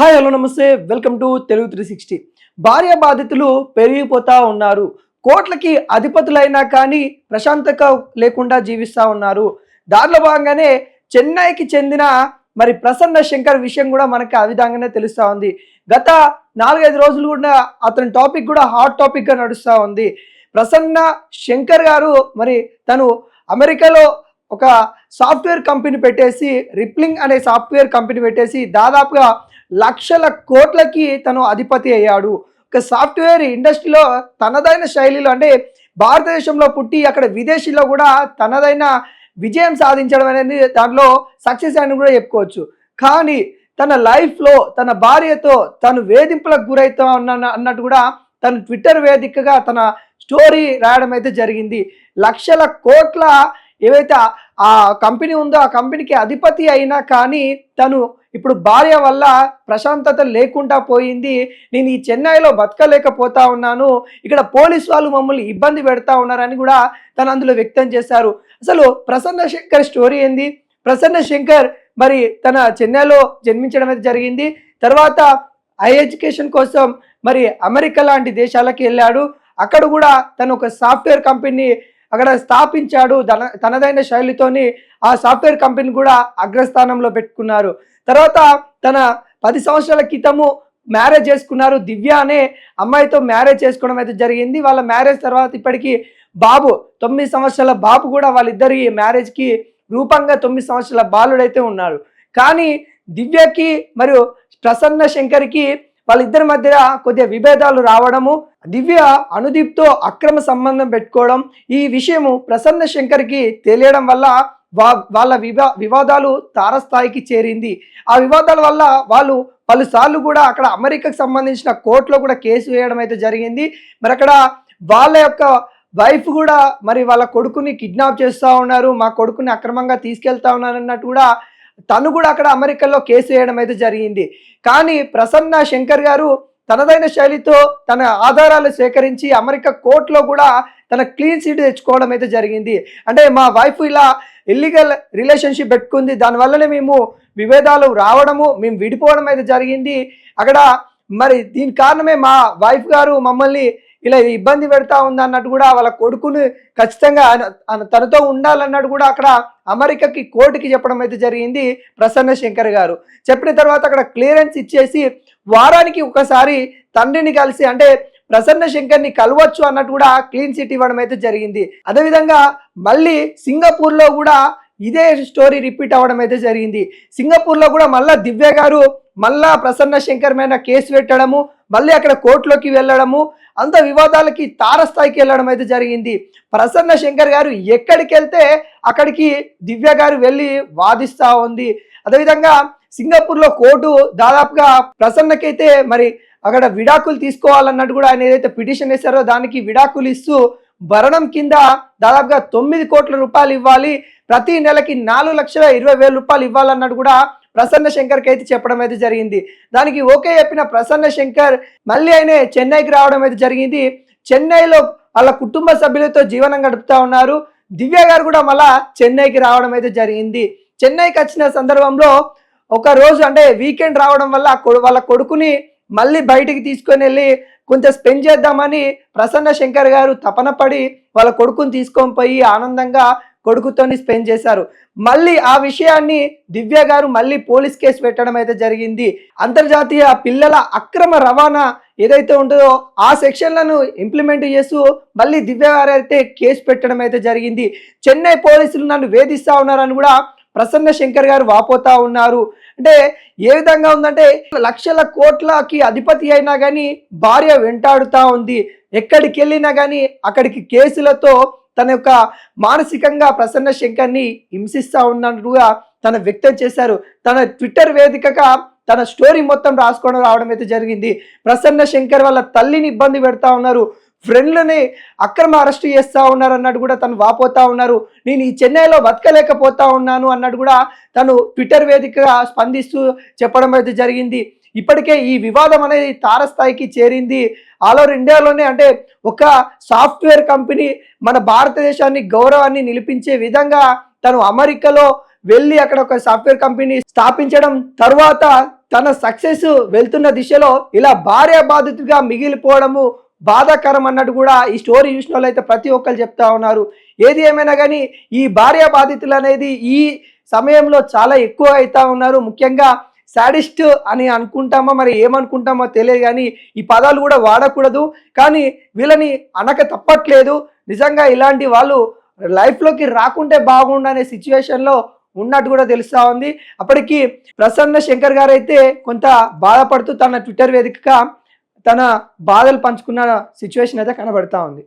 Hi hello namaste. Welcome to Telugu three sixty. భార్య బాధితులు పెరిగిపోతా ఉన్నారు. కోట్లకి అధిపతులైనా కానీ ప్రశాంతత లేకుండా జీవిస్తూ ఉన్నారు. దాంట్లో భాగంగానే చెన్నైకి చెందిన మరి ప్రసన్న శంకర్ విషయం కూడా మనకి ఆ విధంగానే తెలుస్తూ ఉంది. గత నాలుగైదు రోజులు కూడా అతని టాపిక్ కూడా హాట్ టాపిక్గా నడుస్తూ ఉంది. ప్రసన్న శంకర్ గారు మరి తను అమెరికాలో ఒక సాఫ్ట్వేర్ కంపెనీ పెట్టేసి రిప్లింగ్ అనే సాఫ్ట్వేర్ కంపెనీ పెట్టేసి దాదాపుగా లక్షల కోట్లకి తను అధిపతి అయ్యాడు. ఒక సాఫ్ట్వేర్ ఇండస్ట్రీలో తనదైన శైలిలో అంటే భారతదేశంలో పుట్టి అక్కడ విదేశీలో కూడా తనదైన విజయం సాధించడం అనేది దాంట్లో సక్సెస్ అని కూడా చెప్పుకోవచ్చు. కానీ తన లైఫ్లో తన భార్యతో తను వేధింపులకు గురవుతా ఉన్న అన్నట్టు కూడా తను ట్విట్టర్ వేదికగా తన స్టోరీ రాయడం అయితే జరిగింది. లక్షల కోట్ల ఏవైతే ఆ- ఆ కంపెనీ ఉందో ఆ కంపెనీకి అధిపతి అయినా కానీ తను ఇప్పుడు భార్య వల్ల ప్రశాంతత లేకుండా పోయింది. నేను ఈ చెన్నైలో బతకలేకపోతా ఉన్నాను. ఇక్కడ పోలీస్ వాళ్ళు మమ్మల్ని ఇబ్బంది పెడతా ఉన్నారని కూడా తను అందులో వ్యక్తం చేశారు. అసలు ప్రసన్న శంకర్ స్టోరీ ఏంది? ప్రసన్న శంకర్ మరి తన చెన్నైలో జన్మించడం అయితే జరిగింది. తర్వాత హై ఎడ్యుకేషన్ కోసం మరి అమెరికా లాంటి దేశాలకు వెళ్ళాడు. అక్కడ కూడా తను ఒక సాఫ్ట్వేర్ కంపెనీ అక్కడ స్థాపించాడు. తన తనదైన శైలితోని ఆ సాఫ్ట్వేర్ కంపెనీ కూడా అగ్రస్థానంలో పెట్టుకున్నారు. తర్వాత తన పది సంవత్సరాల క్రితము మ్యారేజ్ చేసుకున్నారు. దివ్య అనే అమ్మాయితో మ్యారేజ్ చేసుకోవడం అయితే జరిగింది. వాళ్ళ మ్యారేజ్ తర్వాత ఇప్పటికీ బాబు తొమ్మిది సంవత్సరాల బాబు కూడా వాళ్ళిద్దరి మ్యారేజ్కి రూపంగా తొమ్మిది సంవత్సరాల బాలుడైతే ఉన్నారు కానీ దివ్యకి మరియు ప్రసన్న శంకర్కి వాళ్ళిద్దరి మధ్య కొద్దిగా విభేదాలు రావడము దివ్య అనుదీప్తో అక్రమ సంబంధం పెట్టుకోవడం ఈ విషయము ప్రసన్న శంకర్కి తెలియడం వల్ల వా వాళ్ళ వివా వివాదాలు తారస్థాయికి చేరింది. ఆ వివాదాల వల్ల వాళ్ళు పలుసార్లు కూడా అక్కడ అమెరికాకు సంబంధించిన కోర్టులో కూడా కేసు వేయడం అయితే జరిగింది. మరి అక్కడ వాళ్ళ యొక్క వైఫ్ కూడా మరి వాళ్ళ కొడుకుని కిడ్నాప్ చేస్తూ ఉన్నారు. మా కొడుకుని అక్రమంగా తీసుకెళ్తా ఉన్నారు అన్నట్టు కూడా తను కూడా అక్కడ అమెరికాలో కేసు వేయడం అయితే జరిగింది. కానీ ప్రసన్న శంకర్ గారు తనదైన శైలితో తన ఆధారాలు సేకరించి అమెరికా కోర్టులో కూడా తన క్లీన్ సీట్ తెచ్చుకోవడం అయితే జరిగింది. అంటే మా వైఫ్ ఇలా ఇల్లీగల్ రిలేషన్షిప్ పెట్టుకుంది. దానివల్లనే మేము విభేదాలు రావడము మేము విడిపోవడం అయితే జరిగింది. అక్కడ మరి దీని కారణమే మా వైఫ్ గారు మమ్మల్ని ఇలా ఇబ్బంది పెడతా ఉంది అన్నట్టు కూడా వాళ్ళ కొడుకుని ఖచ్చితంగా ఆయన తనతో ఉండాలన్నట్టు కూడా అక్కడ అమెరికాకి కోర్టుకి చెప్పడం అయితే జరిగింది ప్రసన్న శంకర్ గారు. చెప్పిన తర్వాత అక్కడ క్లియరెన్స్ ఇచ్చేసి వారానికి ఒకసారి తండ్రిని కలిసి అంటే ప్రసన్న శంకర్ని కలవచ్చు అన్నట్టు కూడా క్లీన్ చిట్ ఇవ్వడం అయితే జరిగింది. అదేవిధంగా మళ్ళీ సింగపూర్లో కూడా ఇదే స్టోరీ రిపీట్ అవ్వడం అయితే జరిగింది. సింగపూర్లో కూడా మళ్ళా దివ్య గారు మళ్ళా ప్రసన్న శంకర్ మీద కేసు పెట్టడము మళ్ళీ అక్కడ కోర్టులోకి వెళ్ళడము అంత వివాదాలకి తారస్థాయికి వెళ్ళడం అయితే జరిగింది. ప్రసన్న శంకర్ గారు ఎక్కడికి వెళ్తే అక్కడికి దివ్య గారు వెళ్ళి వాదిస్తూ ఉంది. అదేవిధంగా సింగపూర్లో కోర్టు దాదాపుగా ప్రసన్నకైతే మరి అక్కడ విడాకులు తీసుకోవాలన్నట్టు కూడా ఆయన ఏదైతే పిటిషన్ వేశారో దానికి విడాకులు ఇస్తూ భరణం కింద దాదాపుగా తొమ్మిది కోట్ల రూపాయలు ఇవ్వాలి. ప్రతి నెలకి నాలుగు లక్షల ఇరవై వేల రూపాయలు ఇవ్వాలన్నట్టు కూడా ప్రసన్న శంకర్కి అయితే చెప్పడం అయితే జరిగింది. దానికి ఓకే చెప్పిన ప్రసన్న శంకర్ మళ్ళీ ఆయన చెన్నైకి రావడం అయితే జరిగింది. చెన్నైలో వాళ్ళ కుటుంబ సభ్యులతో జీవనం గడుపుతా ఉన్నారు. దివ్య గారు కూడా మళ్ళా చెన్నైకి రావడం అయితే జరిగింది. చెన్నైకి వచ్చిన సందర్భంలో ఒక రోజు అంటే వీకెండ్ రావడం వల్ల వాళ్ళ కొడుకుని మళ్ళీ బయటికి తీసుకొని వెళ్ళి కొంత స్పెండ్ చేద్దామని ప్రసన్న శంకర్ గారు తపన పడి వాళ్ళ కొడుకుని తీసుకొని పోయి ఆనందంగా కొడుకుతోని స్పెండ్ చేశారు. మళ్ళీ ఆ విషయాన్ని దివ్య గారు మళ్ళీ పోలీస్ కేసు పెట్టడం అయితే జరిగింది. అంతర్జాతీయ పిల్లల అక్రమ రవాణా ఏదైతే ఉంటుందో ఆ సెక్షన్లను ఇంప్లిమెంట్ చేస్తూ మళ్ళీ దివ్య గారు అయితే కేసు పెట్టడం అయితే జరిగింది. చెన్నై పోలీసులు నన్ను వేధిస్తా ఉన్నారని కూడా ప్రసన్న శంకర్ గారు వాపోతా ఉన్నారు. అంటే ఏ విధంగా ఉందంటే లక్షల కోట్లకి అధిపతి అయినా కానీ భార్య వెంటాడుతూ ఉంది. ఎక్కడికి వెళ్ళినా కానీ అక్కడికి కేసులతో తన యొక్క మానసికంగా ప్రసన్న శంకర్ని హింసిస్తూ ఉన్నట్టుగా తన వ్యక్తం చేశారు. తన ట్విట్టర్ వేదికగా తన స్టోరీ మొత్తం రాసుకోవడం రావడం అయితే జరిగింది. ప్రసన్న శంకర్ వాళ్ళ తల్లిని ఇబ్బంది పెడతా ఉన్నారు. ఫ్రెండ్లని అక్రమ అరెస్ట్ చేస్తూ ఉన్నారు అన్నట్టు కూడా తను వాపోతా ఉన్నారు. నేను ఈ చెన్నైలో బతకలేకపోతా ఉన్నాను అన్నట్టు కూడా తను ట్విట్టర్ వేదికగా స్పందిస్తూ చెప్పడం అయితే జరిగింది. ఇప్పటికే ఈ వివాదం అనేది తారస్థాయికి చేరింది. ఆల్ ఓవర్ ఇండియాలోనే అంటే ఒక సాఫ్ట్వేర్ కంపెనీ మన భారతదేశాన్ని గౌరవాన్ని నిలిపించే విధంగా తను అమెరికాలో వెళ్ళి అక్కడ ఒక సాఫ్ట్వేర్ కంపెనీ స్థాపించడం తర్వాత తన సక్సెస్ వెళ్తున్న దిశలో ఇలా భార్య బాధితుగా మిగిలిపోవడము బాధాకరం అన్నట్టు కూడా ఈ స్టోరీ చూసిన వాళ్ళు అయితే ప్రతి ఒక్కరు చెప్తా ఉన్నారు. ఏది ఏమైనా కానీ ఈ భార్య బాధితులు అనేది ఈ సమయంలో చాలా ఎక్కువ అవుతా ఉన్నారు. ముఖ్యంగా శాడిస్ట్ అని అనుకుంటామో మరి ఏమనుకుంటామో తెలియదు కానీ ఈ పదాలు కూడా వాడకూడదు. కానీ వీళ్ళని అనక తప్పట్లేదు. నిజంగా ఇలాంటి వాళ్ళు లైఫ్లోకి రాకుంటే బాగుండు అనే సిచ్యువేషన్లో ఉన్నట్టు కూడా తెలుస్తూ ఉంది. అప్పటికి ప్రసన్న శంకర్ గారు అయితే కొంత బాధపడుతూ తన ట్విట్టర్ వేదికగా తన బాధలు పంచుకున్న సిచ్యువేషన్ అయితే కనబడతా ఉంది.